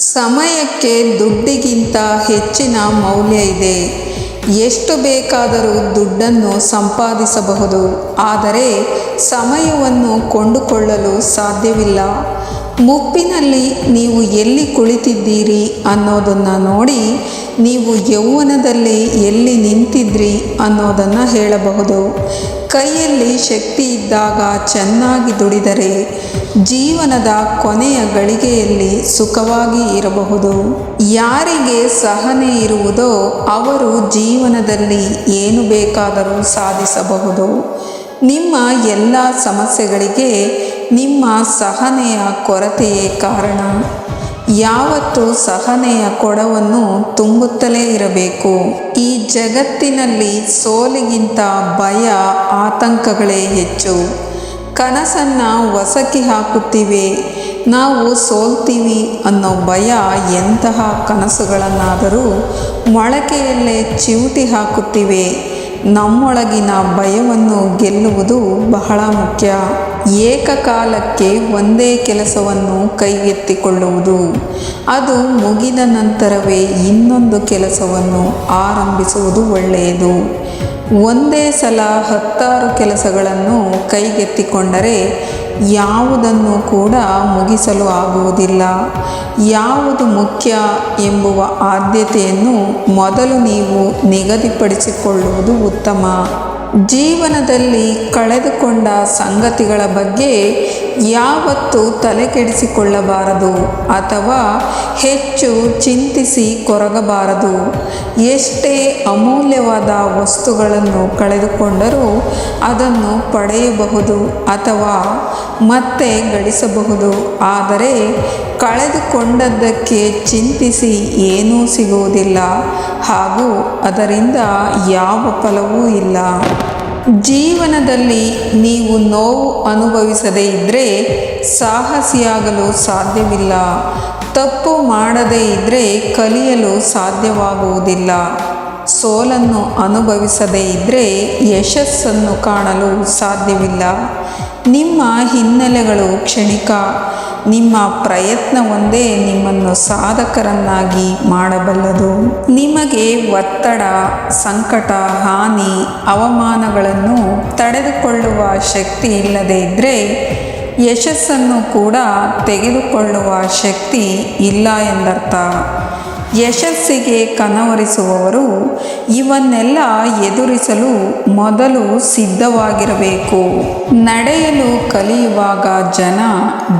ಸಮಯಕ್ಕೆ ದುಡ್ಡಿಗಿಂತ ಹೆಚ್ಚಿನ ಮೌಲ್ಯ ಇದೆ. ಎಷ್ಟು ಬೇಕಾದರೂ ದುಡ್ಡನ್ನು ಸಂಪಾದಿಸಬಹುದು. ಆದರೆ ಸಮಯವನ್ನು ಕೊಂಡುಕೊಳ್ಳಲು ಸಾಧ್ಯವಿಲ್ಲ. ಮುಪ್ಪಿನಲ್ಲಿ ನೀವು ಎಲ್ಲಿ ಕುಳಿತಿದ್ದೀರಿ ಅನ್ನೋದನ್ನು ನೋಡಿ, ನೀವು ಯೌವನದಲ್ಲಿ ಎಲ್ಲಿ ನಿಂತಿದ್ರಿ ಅನ್ನೋದನ್ನು ಹೇಳಬಹುದು. ಕೈಯಲ್ಲಿ ಶಕ್ತಿ ಇದ್ದಾಗ ಚೆನ್ನಾಗಿ ದುಡಿದರೆ ಜೀವನದ ಕೊನೆಯ ಗಳಿಗೆಯಲ್ಲಿ ಸುಖವಾಗಿ ಇರಬಹುದು. ಯಾರಿಗೆ ಸಹನೆ ಇರುವುದೋ ಅವರು ಜೀವನದಲ್ಲಿ ಏನು ಬೇಕಾದರೂ ಸಾಧಿಸಬಹುದು. ನಿಮ್ಮ ಎಲ್ಲ ಸಮಸ್ಯೆಗಳಿಗೆ ನಿಮ್ಮ ಸಹನೆಯ ಕೊರತೆಯೇ ಕಾರಣ. ಯಾವತ್ತು ಸಹನೆಯ ಕೊಡವನ್ನು ತುಂಬುತ್ತಲೇ ಇರಬೇಕು. ಈ ಜಗತ್ತಿನಲ್ಲಿ ಸೋಲಿಗಿಂತ ಭಯ, ಆತಂಕಗಳೇ ಹೆಚ್ಚು. ಕನಸನ್ನು ವಸಕಿ ಹಾಕುತ್ತಿವೆ. ನಾವು ಸೋಲ್ತೀವಿ ಅನ್ನೋ ಭಯ ಎಂತಹ ಕನಸುಗಳನ್ನಾದರೂ ಮೊಳಕೆಯಲ್ಲೇ ಚಿವುಟಿ ಹಾಕುತ್ತಿವೆ. ನಮ್ಮೊಳಗಿನ ಭಯವನ್ನು ಗೆಲ್ಲುವುದು ಬಹಳ ಮುಖ್ಯ. ಏಕಕಾಲಕ್ಕೆ ಒಂದೇ ಕೆಲಸವನ್ನು ಕೈಗೆತ್ತಿಕೊಳ್ಳುವುದು. ಅದು ಮುಗಿದ ನಂತರವೇ ಇನ್ನೊಂದು ಕೆಲಸವನ್ನು ಆರಂಭಿಸುವುದು ಒಳ್ಳೆಯದು. ಒಂದೇ ಸಲ ಹತ್ತಾರು ಕೆಲಸಗಳನ್ನು ಕೈಗೆತ್ತಿಕೊಂಡರೆ ಯಾವುದನ್ನು ಕೂಡ ಮುಗಿಸಲು ಆಗುವುದಿಲ್ಲ. ಯಾವುದು ಮುಖ್ಯ ಎಂಬುವ ಆದ್ಯತೆಯನ್ನು ಮೊದಲು ನೀವು ನಿಗದಿಪಡಿಸಿಕೊಳ್ಳುವುದು ಉತ್ತಮ. ಜೀವನದಲ್ಲಿ ಕಳೆದುಕೊಂಡ ಸಂಗತಿಗಳ ಬಗ್ಗೆ ಯಾವತ್ತೂ ತಲೆಕೆಡಿಸಿಕೊಳ್ಳಬಾರದು ಅಥವಾ ಹೆಚ್ಚು ಚಿಂತಿಸಿ ಕೊರಗಬಾರದು. ಎಷ್ಟೇ ಅಮೂಲ್ಯವಾದ ವಸ್ತುಗಳನ್ನು ಕಳೆದುಕೊಂಡರೂ ಅದನ್ನು ಪಡೆಯಬಹುದು ಅಥವಾ ಮತ್ತೆ ಗಳಿಸಬಹುದು. ಆದರೆ ಕಳೆದುಕೊಂಡದ್ದಕ್ಕೆ ಚಿಂತಿಸಿ ಏನೂ ಸಿಗುವುದಿಲ್ಲ. ಹಾಗೂ ಅದರಿಂದ ಯಾವ ಫಲವೂ ಇಲ್ಲ. ಜೀವನದಲ್ಲಿ ನೀವು ನೋವು ಅನುಭವಿಸದೇ ಇದ್ದರೆ ಸಾಹಸಿಯಾಗಲು ಸಾಧ್ಯವಿಲ್ಲ. ತಪ್ಪು ಮಾಡದೇ ಇದ್ದರೆ ಕಲಿಯಲು ಸಾಧ್ಯವಾಗುವುದಿಲ್ಲ. ಸೋಲನ್ನು ಅನುಭವಿಸದೇ ಇದ್ದರೆ ಯಶಸ್ಸನ್ನು ಕಾಣಲು ಸಾಧ್ಯವಿಲ್ಲ. ನಿಮ್ಮ ಹಿನ್ನೆಲೆಗಳು ಕ್ಷಣಿಕ. ನಿಮ್ಮ ಪ್ರಯತ್ನ ಒಂದೇ ನಿಮ್ಮನ್ನು ಸಾಧಕರನ್ನಾಗಿ ಮಾಡಬಲ್ಲದು. ನಿಮಗೆ ಒತ್ತಡ, ಸಂಕಟ, ಹಾನಿ, ಅವಮಾನಗಳನ್ನು ತಡೆದುಕೊಳ್ಳುವ ಶಕ್ತಿ ಇಲ್ಲದೇ ಇದ್ದರೆ ಯಶಸ್ಸನ್ನು ಕೂಡ ತೆಗೆದುಕೊಳ್ಳುವ ಶಕ್ತಿ ಇಲ್ಲ ಎಂದರ್ಥ. ಯಶಸ್ಸಿಗೆ ಕನವರಿಸುವವರು ಇವನ್ನೆಲ್ಲ ಎದುರಿಸಲು ಮೊದಲು ಸಿದ್ಧವಾಗಿರಬೇಕು. ನಡೆಯಲು ಕಲಿಯುವಾಗ ಜನ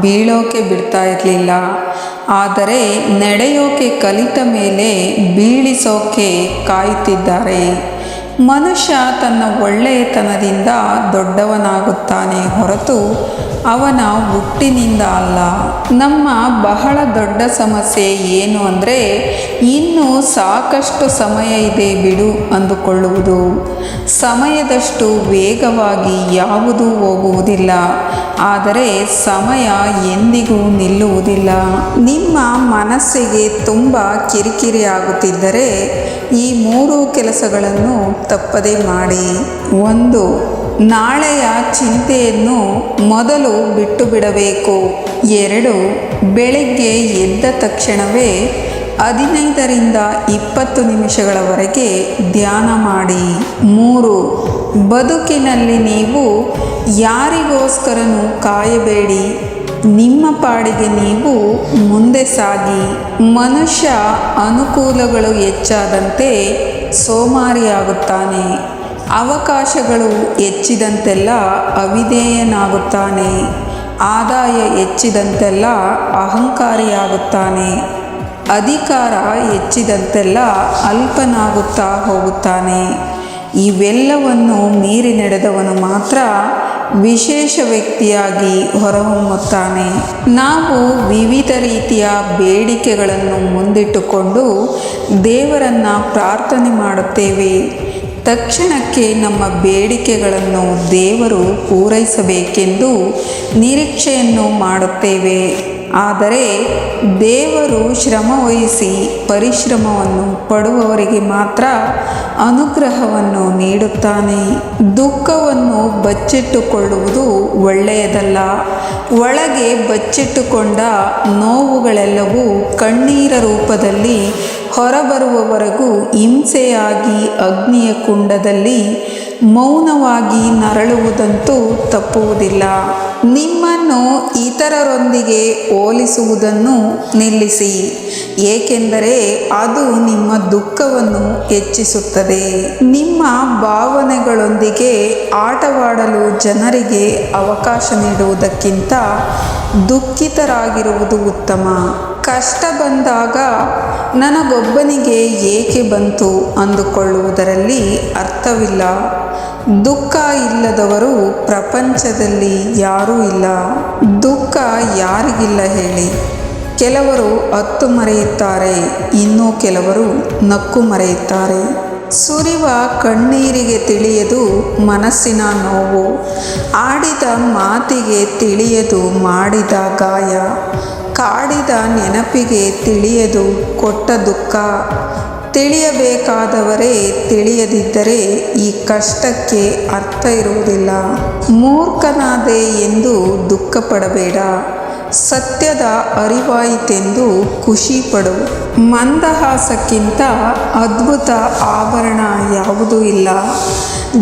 ಬೀಳೋಕೆ ಬಿಡ್ತಾ ಇರಲಿಲ್ಲ. ಆದರೆ ನಡೆಯೋಕೆ ಕಲಿತ ಮೇಲೆ ಬೀಳಿಸೋಕೆ ಕಾಯುತ್ತಿದ್ದಾರೆ ಮನುಷ್ಯ ತನ್ನ ಒಳ್ಳೆಯತನದಿಂದ ದೊಡ್ಡವನಾಗುತ್ತಾನೆ ಹೊರತು ಅವನ ಹುಟ್ಟಿನಿಂದ ಅಲ್ಲ. ನಮ್ಮ ಬಹಳ ದೊಡ್ಡ ಸಮಸ್ಯೆ ಏನು ಅಂದರೆ ಇನ್ನೂ ಸಾಕಷ್ಟು ಸಮಯ ಇದೆ ಬಿಡು ಅಂದುಕೊಳ್ಳುವುದು. ಸಮಯದಷ್ಟು ವೇಗವಾಗಿ ಯಾವುದೂ ಹೋಗುವುದಿಲ್ಲ. ಆದರೆ ಸಮಯ ಎಂದಿಗೂ ನಿಲ್ಲುವುದಿಲ್ಲ. ನಿಮ್ಮ ಮನಸ್ಸಿಗೆ ತುಂಬ ಕಿರಿಕಿರಿ ಆಗುತ್ತಿದ್ದರೆ ಈ ಮೂರು ಕೆಲಸಗಳನ್ನು ತಪ್ಪದೇ ಮಾಡಿ. ಒಂದು, ನಾಳೆಯ ಚಿಂತೆಯನ್ನು ಮೊದಲು ಬಿಟ್ಟು ಬಿಡಬೇಕು ಎರಡು, ಬೆಳಿಗ್ಗೆ ಎದ್ದ ತಕ್ಷಣವೇ ಹದಿನೈದರಿಂದ ಇಪ್ಪತ್ತು ನಿಮಿಷಗಳವರೆಗೆ ಧ್ಯಾನ ಮಾಡಿ. ಮೂರು, ಬದುಕಿನಲ್ಲಿ ನೀವು ಯಾರಿಗೋಸ್ಕರನೂ ಕಾಯಬೇಡಿ. ನಿಮ್ಮ ಪಾಡಿಗೆ ನೀವು ಮುಂದೆ ಸಾಗಿ. ಮನುಷ್ಯ ಅನುಕೂಲಗಳು ಹೆಚ್ಚಾದಂತೆ ಸೋಮಾರಿಯಾಗುತ್ತಾನೆ. ಅವಕಾಶಗಳು ಹೆಚ್ಚಿದಂತೆಲ್ಲ ಅವಿಧೇಯನಾಗುತ್ತಾನೆ. ಆದಾಯ ಹೆಚ್ಚಿದಂತೆಲ್ಲ ಅಹಂಕಾರಿಯಾಗುತ್ತಾನೆ. ಅಧಿಕಾರ ಹೆಚ್ಚಿದಂತೆಲ್ಲ ಅಲ್ಪನಾಗುತ್ತಾ ಹೋಗುತ್ತಾನೆ. ಇವೆಲ್ಲವನ್ನು ಮೀರಿ ನಡೆದವನು ಮಾತ್ರ ವಿಶೇಷ ವ್ಯಕ್ತಿಯಾಗಿ ಹೊರಹೊಮ್ಮುತ್ತಾನೆ. ನಾವು ವಿವಿಧ ರೀತಿಯ ಬೇಡಿಕೆಗಳನ್ನು ಮುಂದಿಟ್ಟುಕೊಂಡು ದೇವರನ್ನು ಪ್ರಾರ್ಥನೆ ಮಾಡುತ್ತೇವೆ. ತಕ್ಷಣಕ್ಕೆ ನಮ್ಮ ಬೇಡಿಕೆಗಳನ್ನು ದೇವರು ಪೂರೈಸಬೇಕೆಂದು ನಿರೀಕ್ಷೆಯನ್ನು ಮಾಡುತ್ತೇವೆ. ಆದರೆ ದೇವರು ಶ್ರಮವಹಿಸಿ ಪರಿಶ್ರಮವನ್ನು ಪಡುವವರಿಗೆ ಮಾತ್ರ ಅನುಗ್ರಹವನ್ನು ನೀಡುತ್ತಾನೆ. ದುಃಖವನ್ನು ಬಚ್ಚಿಟ್ಟುಕೊಳ್ಳುವುದು ಒಳ್ಳೆಯದಲ್ಲ. ಒಳಗೆ ಬಚ್ಚಿಟ್ಟುಕೊಂಡ ನೋವುಗಳೆಲ್ಲವೂ ಕಣ್ಣೀರ ರೂಪದಲ್ಲಿ ಹೊರಬರುವವರೆಗೂ ಹಿಂಸೆಯಾಗಿ ಅಗ್ನಿಯ ಕುಂಡದಲ್ಲಿ ಮೌನವಾಗಿ ನರಳುವುದಂತೂ ತಪ್ಪುವುದಿಲ್ಲ. ನಿಮ್ಮನ್ನು ಇತರರೊಂದಿಗೆ ಹೋಲಿಸುವುದನ್ನು ನಿಲ್ಲಿಸಿ, ಏಕೆಂದರೆ ಅದು ನಿಮ್ಮ ದುಃಖವನ್ನು ಹೆಚ್ಚಿಸುತ್ತದೆ. ನಿಮ್ಮ ಭಾವನೆಗಳೊಂದಿಗೆ ಆಟವಾಡಲು ಜನರಿಗೆ ಅವಕಾಶ ನೀಡುವುದಕ್ಕಿಂತ ದುಃಖಿತರಾಗಿರುವುದು ಉತ್ತಮ. ಕಷ್ಟ ಬಂದಾಗ ನನಗೊಬ್ಬನಿಗೆ ಏಕೆ ಬಂತು ಅಂದುಕೊಳ್ಳುವುದರಲ್ಲಿ ಅರ್ಥವಿಲ್ಲ. ದುಃಖ ಇಲ್ಲದವರು ಪ್ರಪಂಚದಲ್ಲಿ ಯಾರೂ ಇಲ್ಲ. ದುಃಖ ಯಾರಿಗಿಲ್ಲ ಹೇಳಿ. ಕೆಲವರು ಅತ್ತು ಮರೆಯುತ್ತಾರೆ, ಇನ್ನೂ ಕೆಲವರು ನಕ್ಕು ಮರೆಯುತ್ತಾರೆ. ಸುರಿವ ಕಣ್ಣೀರಿಗೆ ತಿಳಿಯದು ಮನಸ್ಸಿನ ನೋವು. ಆಡಿದ ಮಾತಿಗೆ ತಿಳಿಯದು ಮಾಡಿದ ಗಾಯ. ಕಾಡಿದ ನೆನಪಿಗೆ ತಿಳಿಯದು ಕೊಟ್ಟ ದುಃಖ. ತಿಳಿಯಬೇಕಾದವರೇ ತಿಳಿಯದಿದ್ದರೆ ಈ ಕಷ್ಟಕ್ಕೆ ಅರ್ಥ ಇರುವುದಿಲ್ಲ. ಮೂರ್ಖನಾದೆ ಎಂದು ದುಃಖಪಡಬೇಡ. ಸತ್ಯದ ಅರಿವಾಯಿತೆಂದು ಖುಷಿ ಪಡು ಮಂದಹಾಸಕ್ಕಿಂತ ಅದ್ಭುತ ಆಭರಣ ಯಾವುದೂ ಇಲ್ಲ.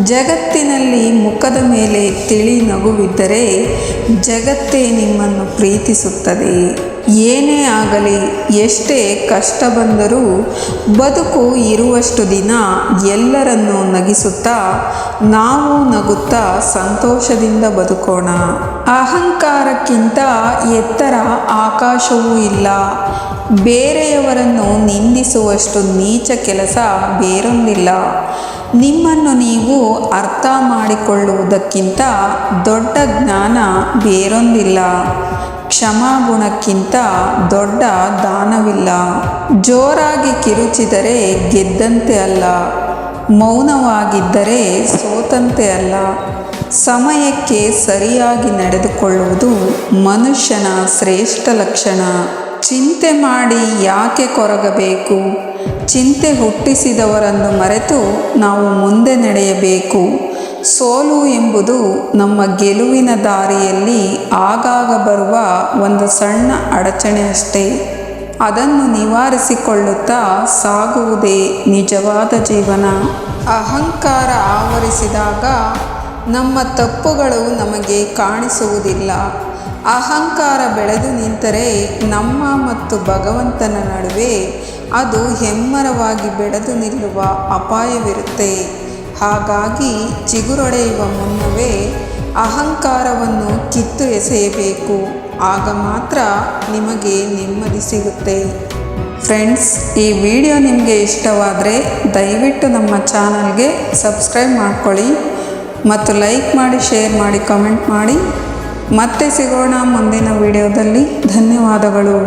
ಜಗತ್ತಿನಲ್ಲಿ ಮುಖದ ಮೇಲೆ ತಿಳಿ ನಗುವಿದ್ದರೆ ಜಗತ್ತೇ ನಿಮ್ಮನ್ನು ಪ್ರೀತಿಸುತ್ತದೆ. ಏನೇ ಆಗಲಿ, ಎಷ್ಟೇ ಕಷ್ಟ ಬಂದರೂ ಬದುಕು ಇರುವಷ್ಟು ದಿನ ಎಲ್ಲರನ್ನೂ ನಗಿಸುತ್ತಾ, ನಾವು ನಗುತ್ತಾ ಸಂತೋಷದಿಂದ ಬದುಕೋಣ. ಅಹಂಕಾರಕ್ಕಿಂತ ಎತ್ತರ ಆಕಾಶವೂ ಇಲ್ಲ. ಬೇರೆಯವರನ್ನು ನಿಂದಿಸುವಷ್ಟು ನೀಚ ಕೆಲಸ ಬೇರೊಂದಿಲ್ಲ. ನಿಮ್ಮನ್ನು ನೀವು ಅರ್ಥ ಮಾಡಿಕೊಳ್ಳುವುದಕ್ಕಿಂತ ದೊಡ್ಡ ಜ್ಞಾನ ಬೇರೊಂದಿಲ್ಲ. ಕ್ಷಮಾಗುಣಕ್ಕಿಂತ ದೊಡ್ಡ ದಾನವಿಲ್ಲ. ಜೋರಾಗಿ ಕಿರುಚಿದರೆ ಗೆದ್ದಂತೆ ಅಲ್ಲ. ಮೌನವಾಗಿದ್ದರೆ ಸೋತಂತೆ ಅಲ್ಲ. ಸಮಯಕ್ಕೆ ಸರಿಯಾಗಿ ನಡೆದುಕೊಳ್ಳುವುದು ಮನುಷ್ಯನ ಶ್ರೇಷ್ಠ ಲಕ್ಷಣ. ಚಿಂತೆ ಮಾಡಿ ಯಾಕೆ ಕೊರಗಬೇಕು? ಚಿಂತೆ ಹುಟ್ಟಿಸಿದವರನ್ನು ಮರೆತು ನಾವು ಮುಂದೆ ನಡೆಯಬೇಕು. ಸೋಲು ಎಂಬುದು ನಮ್ಮ ಗೆಲುವಿನ ದಾರಿಯಲ್ಲಿ ಆಗಾಗ ಬರುವ ಒಂದು ಸಣ್ಣ ಅಡಚಣೆ ಅಷ್ಟೇ. ಅದನ್ನು ನಿವಾರಿಸಿಕೊಳ್ಳುತ್ತಾ ಸಾಗುವುದೇ ನಿಜವಾದ ಜೀವನ. ಅಹಂಕಾರ ಆವರಿಸಿದಾಗ ನಮ್ಮ ತಪ್ಪುಗಳು ನಮಗೆ ಕಾಣಿಸುವುದಿಲ್ಲ. ಅಹಂಕಾರ ಬೆಳೆದು ನಿಂತರೆ ನಮ್ಮ ಮತ್ತು ಭಗವಂತನ ನಡುವೆ ಅದು ಹೆಮ್ಮರವಾಗಿ ಬೆಳೆದು ನಿಲ್ಲುವ ಅಪಾಯವಿರುತ್ತೆ. ಹಾಗಾಗಿ ಚಿಗುರೊಡೆಯುವ ಮುನ್ನವೇ ಅಹಂಕಾರವನ್ನು ಕಿತ್ತು ಎಸೆಯಬೇಕು ಆಗ ಮಾತ್ರ ನಿಮಗೆ ನೆಮ್ಮದಿ ಸಿಗುತ್ತೆ. ಫ್ರೆಂಡ್ಸ್, ಈ ವಿಡಿಯೋ ನಿಮಗೆ ಇಷ್ಟವಾದರೆ ದಯವಿಟ್ಟು ನಮ್ಮ ಚಾನಲ್ಗೆ ಸಬ್ಸ್ಕ್ರೈಬ್ ಮಾಡ್ಕೊಳ್ಳಿ ಮತ್ತು ಲೈಕ್ ಮಾಡಿ, ಶೇರ್ ಮಾಡಿ, ಕಮೆಂಟ್ ಮಾಡಿ. ಮತ್ತೆ ಸಿಗೋಣ ಮುಂದಿನ ವಿಡಿಯೋದಲ್ಲಿ. ಧನ್ಯವಾದಗಳು.